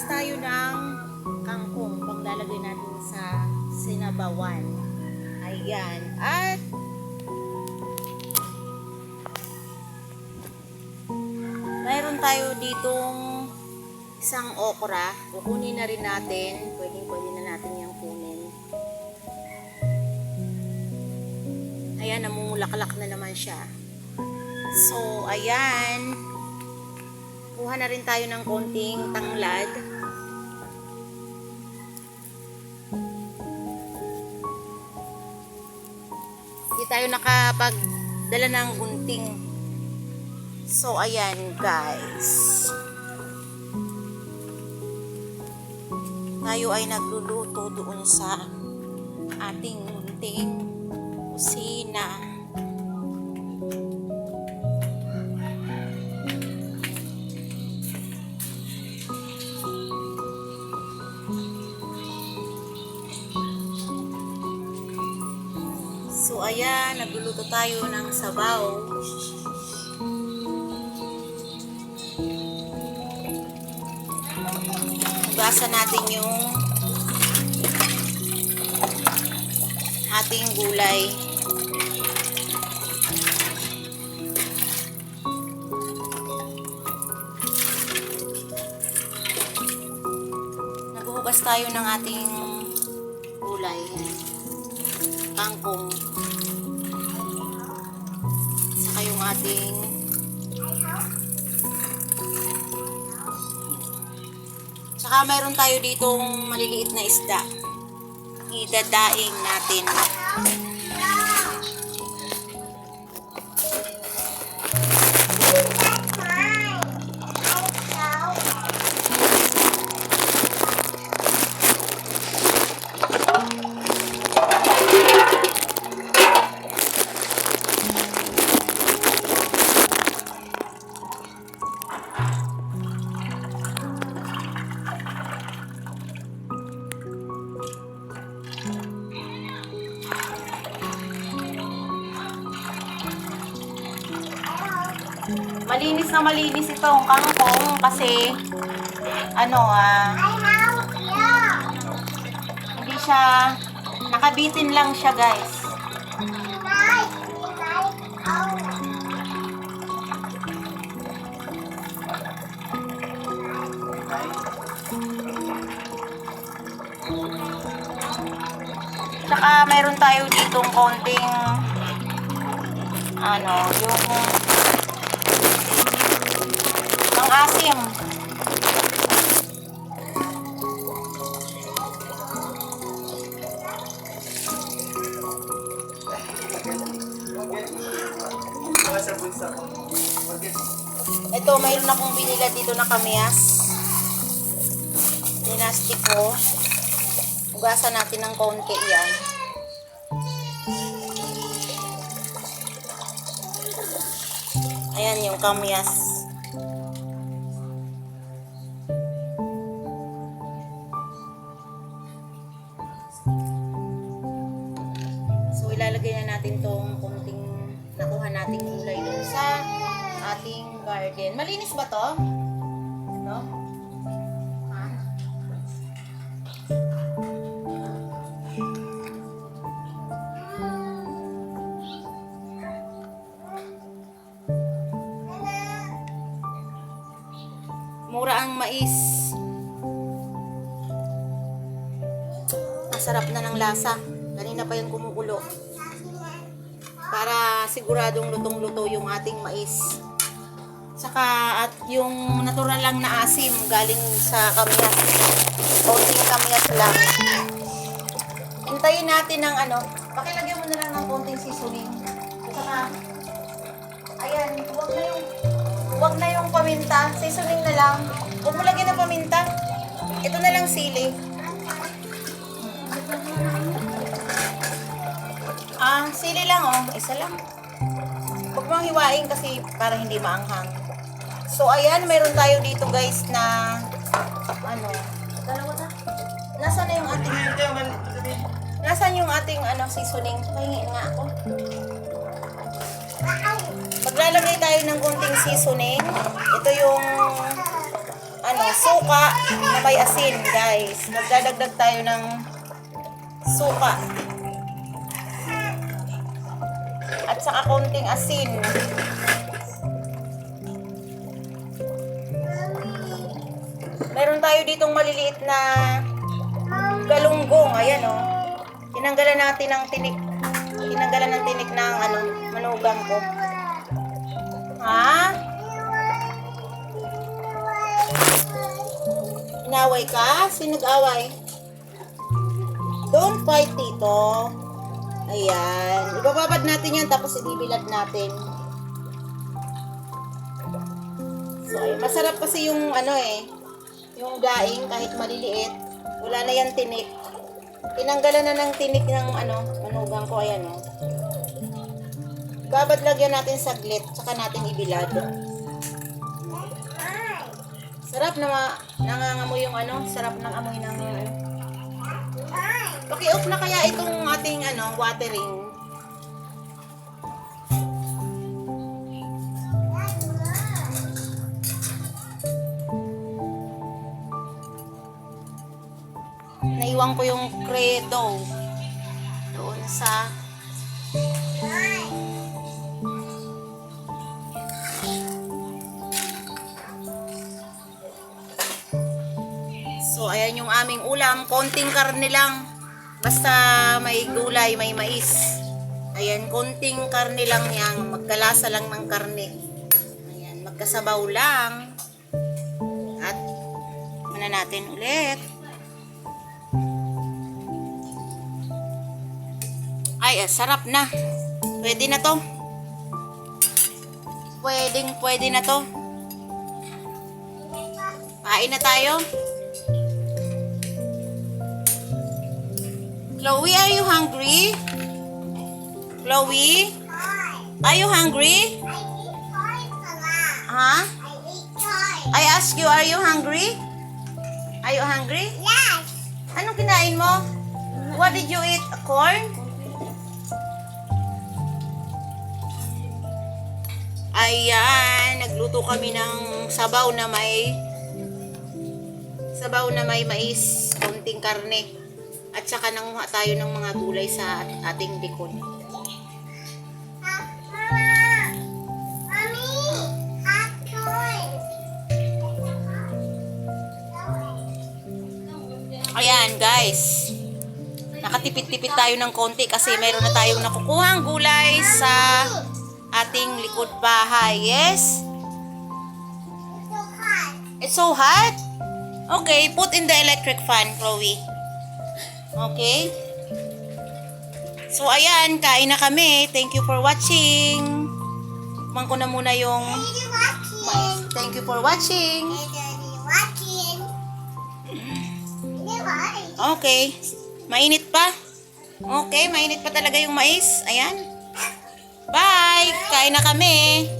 Magpitas tayo ng kangkong paglalagay natin sa sinabawan. Ayan. At mayroon tayo ditong isang okra. Kukunin na rin natin. Pwedeng pwede na natin yung kunin. Ayan, namumulaklak na naman siya. So, ayan. Kuha na rin tayo ng konting tanglad. Tayo nakapagdala ng gunting. So, ayan guys. Tayo ay nagluluto doon sa ating munting kusina. Ayan, nagluluto tayo ng sabaw. Hugasan natin yung ating gulay. Naghuhugas tayo ng ating gulay. Kangkong. Ating Saka mayroon tayo ditong maliliit na isda. Idadaing natin. Malinis na malinis itong kangkong kasi ano ah hindi siya nakabitin lang siya guys. Tsaka mayroon tayo ditong konting ano, yung asim. Ito, mayroon akong binila dito na kamyas. Dinastik ko. Hugasan natin ng konti yan. Ayan yung kamyas. So ilalagay na natin tong konting nakuha nating gulay doon sa ating garden. Malinis ba to? No? Ha? Mura ang mais. Masarap na ng lasa. Kanina pa yung kumukulo. Para siguradong lutong-luto yung ating mais. Saka at yung natural lang na asim galing sa kamyas. Konting kamyas lang. Hintayin natin ng ano. Pakilagyan mo na lang ng konting seasoning. Saka, ayan, huwag na yung Huwag na yung paminta. Seasoning na lang. Huwag mo lagyan ng paminta. Ito na lang sili. Ah, sili lang oh. Isa lang. Huwag mong hiwain kasi para hindi maanghang. So, ayan. Meron tayo dito guys na ano. Dalawa na. Nasaan na yung ating Nasaan yung ating ano seasoning? Pahingin nga ako. Maglalagay tayo ng konting seasoning. Ito yung ano, suka na may asin, guys. Magdadagdag tayo ng suka. At saka konting asin. Meron tayo ditong maliliit na galunggong. Ayan, oh. Tinanggalan natin ng tinik. Tinanggalan ng tinik ng ano, manugang ko. Ha? Inaway ka? Sino nag-away? Don't fight, tito. Ayan. Ibababad natin yan, tapos ibibilad natin. So, ayun. Masarap kasi yung ano eh, yung daing kahit maliliit. Wala na yan tinik. Tinanggalan na ng tinik ng ano, manugang ko. Ayan oh. Babad lagyan natin saglit, tsaka natin ibilad. Sarap na ma nangangamoy yung ano, sarap ng amoy ng ano. Off na kaya itong ating ano, watering. Naiwan ko yung credo doon sa So, ayan yung aming ulam. Konting karne lang. Basta may gulay, may mais. Ayan, konting karne lang yan. Magkalasa lang ng karne. Ayan, magkasabaw lang. At, muna natin ulit. Ay, ah, sarap na. Pwede na to. Pwedeng, pwede na to. Kain na tayo. Chloe, are you hungry? Chloe? Are you hungry? Huh? I ask you, are you hungry? Are you hungry? Anong kinain mo? What did you eat? Corn? Ayan, nagluto kami ng sabaw na may sabaw na may mais, konting karne. At saka nanguha tayo ng mga gulay sa ating likod. Ayan, guys. Nakatipid-tipid tayo ng konti kasi meron na tayong nakukuhang gulay sa ating likod bahay. Yes? It's so hot? Okay, put in the electric fan, Chloe. Okay? So, ayan, kain na kami. Thank you for watching. Ko na muna yung. Thank you for watching. Okay. Mainit pa? Okay, mainit pa talaga yung mais. Ayan. Bye! Kain na kami.